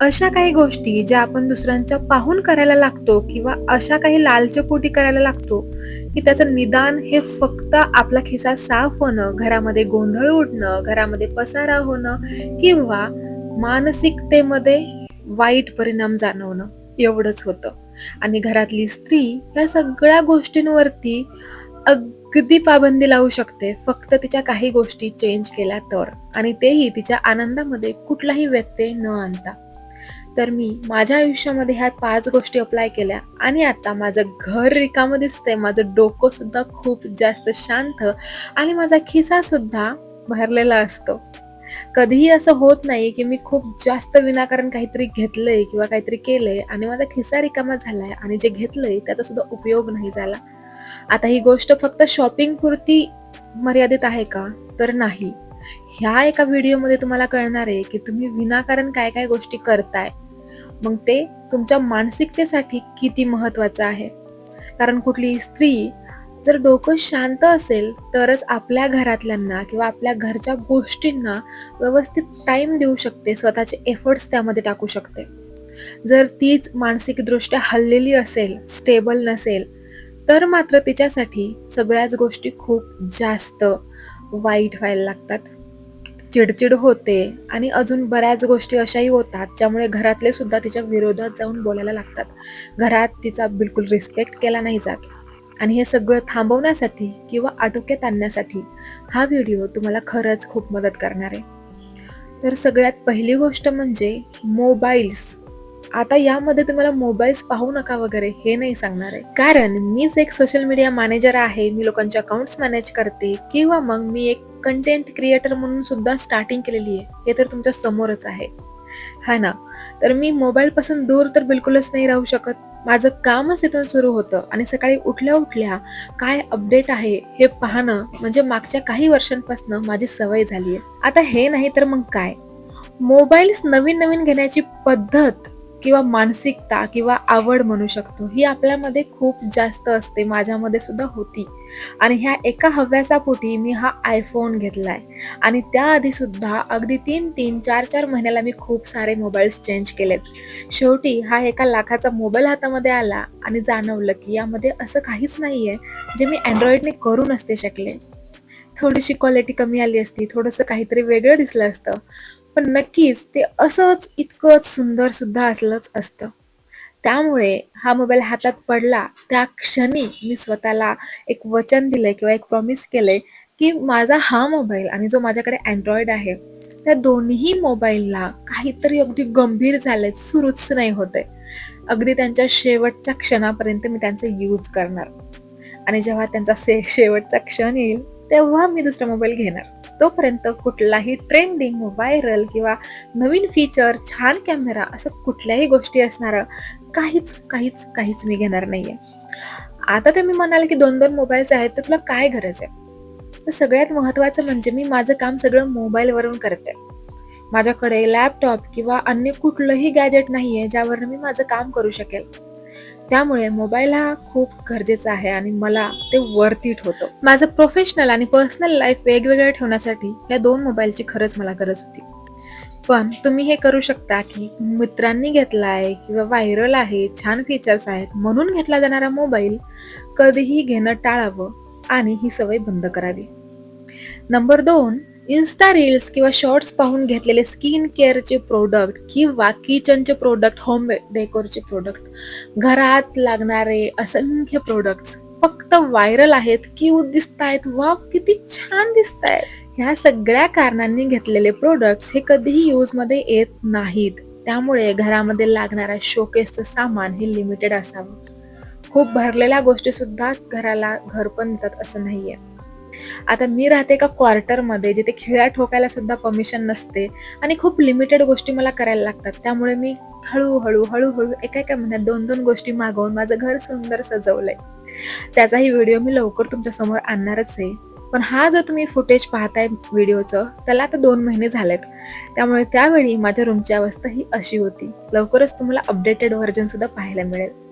अशा काही गोष्टी ज्या आपण दुसऱ्यांच्या पाहून करायला लागतो किंवा अशा काही लालचपोटी करायला लागतो की त्याचं निदान हे फक्त आपला खिसा साफ होणं घरामध्ये गोंधळ उडणं घरामध्ये पसारा होणं किंवा मानसिकतेमध्ये वाईट परिणाम जाणवणं एवढंच होतं. आणि घरातली स्त्री या सगळ्या गोष्टींवरती अगदी पाबंदी लावू शकते. फक्त तिच्या काही गोष्टी चेंज केल्या तर. आणि तेही तिच्या आनंदामध्ये कुठलाही व्यत्यय न आणता. तर मी माझ्या आयुष्यामध्ये ह्या पाच गोष्टी अप्लाय केल्या. आणि आता माझं घर रिकामं दिसतंय. माझं डोकं सुद्धा खूप जास्त शांत आणि माझा खिसा सुद्धा भरलेला असतो. कधीही असं होत नाही की मी खूप जास्त विनाकारण काहीतरी घेतलंय किंवा काहीतरी केलंय आणि माझा खिसा रिकामा झालाय आणि जे घेतलंय त्याचा सुद्धा उपयोग नाही झाला. आता ही गोष्ट फक्त शॉपिंग पुरती मर्यादित आहे का? तर नाही. ह्या एका व्हिडिओमध्ये तुम्हाला कळणार आहे की तुम्ही विनाकारण काय काय गोष्टी करताय. मग ते तुमच्या मानसिकतेसाठी किती महत्वाचं आहे? कारण कुठलीही स्त्री जर डोकं शांत असेल तरच आपल्या घरातल्यांना किंवा आपल्या घरच्या गोष्टींना व्यवस्थित टाइम देऊ शकते स्वतःचे एफर्ट्स त्यामध्ये टाकू शकते. जर तीच मानसिकदृष्ट्या हललेली असेल स्टेबल नसेल तर मात्र तिच्यासाठी सगळ्याच गोष्टी खूप जास्त वाईट व्हायला लागतात. चिडचिड होते आणि अजून बऱ्याच गोष्टी अशाही होतात ज्यामुळे घरातले सुद्धा तिच्या विरोधात जाऊन बोलायला लागतात. घरात तिचा बिलकुल रिस्पेक्ट केला नाही जात. आणि हे सगळं थांबवण्यासाठी किंवा आटोक्यात आणण्यासाठी हा व्हिडिओ तुम्हाला खरंच खूप मदत करणार आहे. तर सगळ्यात पहिली गोष्ट म्हणजे मोबाईल्स आता यामध्ये तुम्हाला मोबाईल्स पाहू नका वगैरे हे नाही सांगणार आहे. कारण मीच एक सोशल मीडिया मॅनेजर आहे मी लोकांचे अकाउंट्स मॅनेज करते किंवा मग मी एक कंटेंट क्रिएटर म्हणून सुद्धा स्टार्टिंग केलेली आहे. हे तर तुमच्या समोरच आहे. हा ना? तर मी मोबाईल पासून दूर तर बिलकुलच नाही राहू शकत. माझं कामच इथून सुरू होतं आणि सकाळी उठल्या उठल्या काय अपडेट आहे हे पाहणं म्हणजे मागच्या काही वर्षांपासून माझी सवय झाली आहे आता हे नाही तर मग काय? मोबाईल्स नवीन नवीन घेण्याची पद्धत किंवा मानसिकता किंवा आवड म्हणू शकतो ही आपल्यामध्ये खूप जास्त असते माझ्यामध्ये सुद्धा होती. आणि ह्या एका हव्यासापोटी मी हा आयफोन घेतलाय. आणि त्याआधी सुद्धा अगदी तीन तीन चार चार महिन्याला मी खूप सारे मोबाईल्स चेंज केलेत. शेवटी हा एका लाखाचा मोबाईल हातामध्ये आला आणि जाणवलं की यामध्ये असं काहीच नाहीये जे मी अँड्रॉइडने करू नसते शकले. थोडीशी क्वालिटी कमी आली असती थोडंसं काहीतरी वेगळं दिसलं असतं. पण नक्कीच ते असंच इतकंच सुंदर सुद्धा असलंच असतं. त्यामुळे हा मोबाईल हातात पडला त्या क्षणी मी स्वतःला एक वचन दिलंय किंवा एक प्रॉमिस केलंय की माझा हा मोबाईल आणि जो माझ्याकडे अँड्रॉइड आहे त्या दोन्ही मोबाईलला काहीतरी अगदी गंभीर झालंय सुरूच नाही होते अगदी त्यांच्या शेवटच्या क्षणापर्यंत मी त्यांचे यूज करणार. आणि जेव्हा त्यांचा से शेवटचा क्षण येईल तेव्हा मी दुसरा मोबाईल घेणार. तोपर्यंत कुठलाही ट्रेंडिंग व्हायरल किंवा नवीन फीचर छान कॅमेरा असं कुठल्याही गोष्टी असणार काहीच काहीच काहीच मी घेणार नाहीये. आता ते मी म्हणाल की दोन दोन मोबाईल्स आहेत तर तुला काय गरज आहे? तर सगळ्यात महत्वाचं म्हणजे मी माझं काम सगळं मोबाईलवरून करते. माझ्याकडे लॅपटॉप किंवा अन्य कुठलंही गॅजेट नाही आहे ज्यावर मी माझं काम करू शकेल. त्यामुळे मोबाईल हा खूप गरजेचा आहे आणि मला ते वरती होतं. माझं प्रोफेशनल आणि पर्सनल लाईफ वेगवेगळं ठेवण्यासाठी या दोन मोबाईलची खरंच मला गरज होती. पण तुम्ही हे करू शकता की मित्रांनी घेतलाय किंवा व्हायरल आहे छान फीचर्स आहेत म्हणून घेतला जाणारा मोबाईल कधीही घेणं टाळावं आणि ही सवय बंद करावी. नंबर दोन इन्स्टा रील्स किंवा शॉर्ट्स पाहून घेतलेले स्किन केअरचे प्रोडक्ट किंवा किचनचे प्रोडक्ट होम डेकोरचे प्रोडक्ट घरात लागणारे असंख्य प्रोडक्ट्स फक्त व्हायरल आहेत क्यूट दिसत आहेत वा किती छान दिसत आहेत ह्या सगळ्या कारणांनी घेतलेले प्रोडक्ट्स हे कधीही यूजमध्ये येत नाहीत. त्यामुळे घरामध्ये लागणारा शोकेसचं सामान हे लिमिटेड असावं. खूप भरलेल्या गोष्टी सुद्धा घराला घर पण देतात असं नाहीये. आता मी राहते का क्वार्टरमध्ये जिथे खिळ्या ठोकायला सुद्धा परमिशन नसते आणि खूप लिमिटेड गोष्टी मला करायला लागतात. त्यामुळे मी हळूहळू हळूहळू एका एका महिन्यात दोन दोन गोष्टी मागवून माझं घर सुंदर सजवलंय. त्याचाही व्हिडिओ मी लवकर तुमच्यासमोर आणणारच आहे. पण हा जो तुम्ही फुटेज पाहताय व्हिडिओचं त्याला आता दोन महिने झालेत. त्यामुळे त्यावेळी माझ्या रूमची अवस्था ही अशी होती. लवकरच तुम्हाला अपडेटेड व्हर्जन सुद्धा पाहायला मिळेल.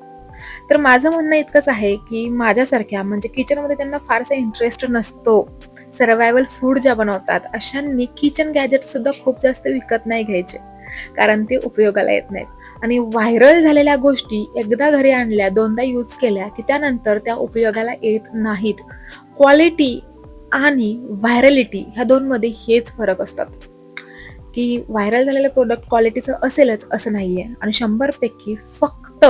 तर माझं म्हणणं इतकंच आहे की माझ्यासारख्या म्हणजे किचनमध्ये त्यांना फारसा इंटरेस्ट नसतो. सर्वायवल फूड ज्या बनवतात अशांनी किचन गॅजेट सुद्धा खूप जास्त विकत नाही घ्यायचे. कारण ते उपयोगाला येत नाहीत. आणि व्हायरल झालेल्या गोष्टी एकदा घरी आणल्या दोनदा यूज केल्या की त्यानंतर त्या उपयोगाला येत नाहीत. क्वालिटी आणि व्हायरलिटी ह्या दोनमध्ये हेच फरक असतात. की व्हायरल झालेलं प्रोडक्ट क्वालिटीचं असेलच असं नाहीये. आणि शंभरपैकी फक्त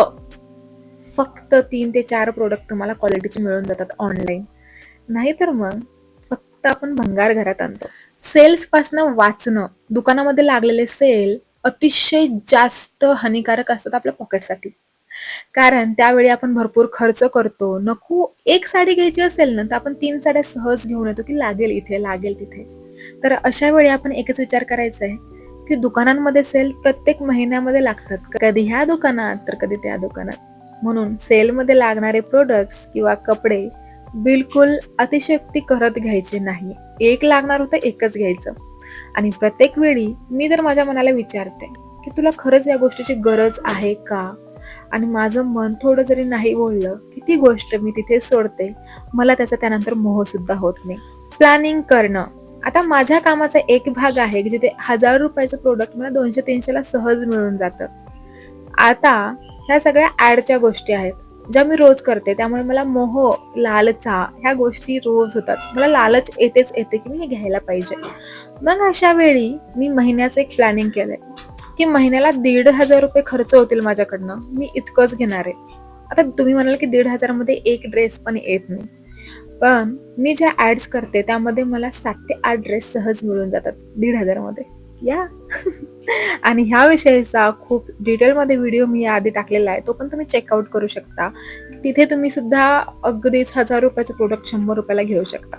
फक्त तीन ते चार प्रोडक्ट तुम्हाला क्वालिटीचे मिळून जातात ऑनलाईन नाहीतर मग फक्त आपण भंगार घरात आणतो. सेल्सपासनं वाचणं दुकानामध्ये लागलेले सेल अतिशय जास्त हानिकारक असतात आपल्या पॉकेटसाठी कारण त्यावेळी आपण भरपूर खर्च करतो. नको एक साडी घ्यायची असेल ना तर आपण तीन साड्या सहज घेऊन येतो की लागेल इथे लागेल तिथे. तर अशा वेळी आपण एकच विचार करायचा आहे की दुकानांमध्ये सेल प्रत्येक महिन्यामध्ये लागतात. कधी ह्या दुकानात तर कधी त्या दुकानात. म्हणून सेलमध्ये लागणारे प्रोडक्ट्स किंवा कपडे बिलकुल अतिशयोक्ती करत घ्यायचे नाही. एक लागणार होतं एकच घ्यायचं. आणि प्रत्येक वेळी मी तर माझ्या मनाला विचारते की तुला खरंच या गोष्टीची गरज आहे का? आणि माझं मन थोडं जरी नाही बोललं की ती गोष्ट मी तिथे सोडते मला त्याचा त्यानंतर मोह सुद्धा होत नाही. प्लॅनिंग करणं. आता माझ्या कामाचा एक भाग आहे की जिथे हजार रुपयाचं प्रोडक्ट मला दोनशे तीनशेला सहज मिळून जातं. आता ह्या सगळ्या ॲडच्या गोष्टी आहेत ज्या मी रोज करते. त्यामुळे मला मोह लालचा ह्या गोष्टी रोज होतात. मला लालच येतेच येते की मी हे घ्यायला पाहिजे. मग अशा वेळी मी महिन्याचं एक प्लॅनिंग केलंय की महिन्याला दीड हजार रुपये खर्च होतील माझ्याकडनं. मी इतकंच घेणार आहे. आता तुम्ही म्हणाल की दीड हजारामध्ये एक ड्रेस पण येत नाही. पण मी ज्या ॲड्स करते त्यामध्ये मला सात ते आठ ड्रेस सहज मिळून जातात दीड हजारमध्ये. या. आणि ह्या विषयीचा खूप डिटेलमध्ये व्हिडिओ मी आधी टाकलेला आहे तो पण तुम्ही चेकआउट करू शकता. तिथे तुम्ही सुद्धा अगदीच हजार रुपयाचं प्रोडक्ट शंभर रुपयाला घेऊ शकता.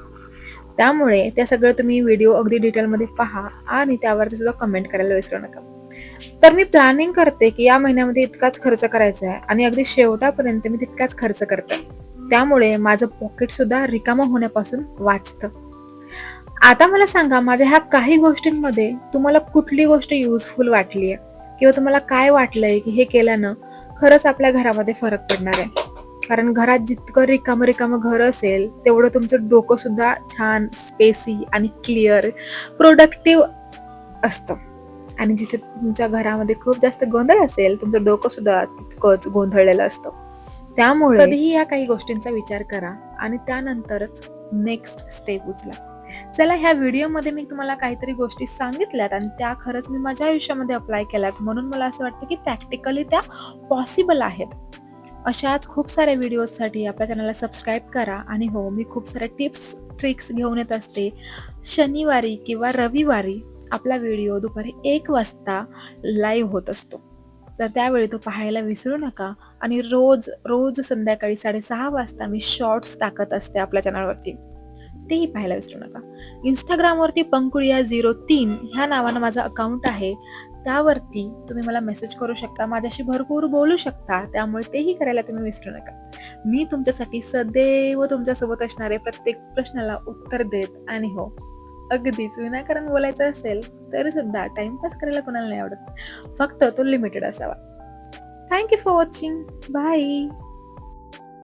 त्यामुळे त्या सगळं तुम्ही व्हिडिओ अगदी डिटेलमध्ये पहा आणि त्यावरती सुद्धा कमेंट करायला विसरू नका. तर मी प्लॅनिंग करते की या महिन्यामध्ये इतकाच खर्च करायचा आहे आणि अगदी शेवटापर्यंत मी तितकाच खर्च करते. त्यामुळे माझं पॉकेट सुद्धा रिकामा होण्यापासून वाचतं. आता मला सांगा माझ्या ह्या काही गोष्टींमध्ये तुम्हाला कुठली गोष्ट युजफुल वाटली आहे किंवा तुम्हाला काय वाटलंय की हे केल्यानं खरंच आपल्या घरामध्ये फरक पडणार आहे? कारण घरात जितकं रिकामं रिकामं घर असेल तेवढं तुमचं डोकं सुद्धा छान स्पेसी आणि क्लिअर प्रोडक्टिव्ह असतं. आणि जिथे तुमच्या घरामध्ये खूप जास्त गोंधळ असेल तुमचं डोकं सुद्धा तितकंच गोंधळलेलं असतं. त्यामुळे कधीही या काही गोष्टींचा विचार करा आणि त्यानंतरच नेक्स्ट स्टेप उचला. चला ह्या व्हिडिओमध्ये मी तुम्हाला काहीतरी गोष्टी सांगितल्यात आणि त्या खरंच मी माझ्या आयुष्यामध्ये अप्लाय केल्यात म्हणून मला असं वाटतं की प्रॅक्टिकली त्या पॉसिबल आहेत. अशाच खूप साऱ्या व्हिडिओजसाठी आपल्या चॅनलला सबस्क्राईब करा आणि हो मी खूप साऱ्या टिप्स ट्रिक्स घेऊन येत असते. शनिवारी किंवा रविवारी आपला व्हिडिओ दुपारी एक वाजता लाईव्ह होत असतो. तर त्यावेळी तो पाहायला विसरू नका आणि रोज रोज संध्याकाळी साडेसहा वाजता मी शॉर्ट्स टाकत असते आपल्या चॅनलवरती तेही पाहायला विसरू नका. इंस्टाग्रामवरती पंकुळिया झिरो तीन ह्या नावानं माझं अकाउंट आहे. त्यावरती तुम्ही मला मेसेज करू शकता. माझ्याशी भरपूर बोलू शकता. त्यामुळे तेही करायला तुम्ही विसरू नका. मी तुमच्यासाठी सदैव तुमच्यासोबत असणारे प्रत्येक प्रश्नाला उत्तर देत आणि हो अगदीच विनाकारण बोलायचं असेल तरी सुद्धा टाइमपास करायला कोणाला नाही आवडत. फक्त तो लिमिटेड असावा. Thank you for watching bye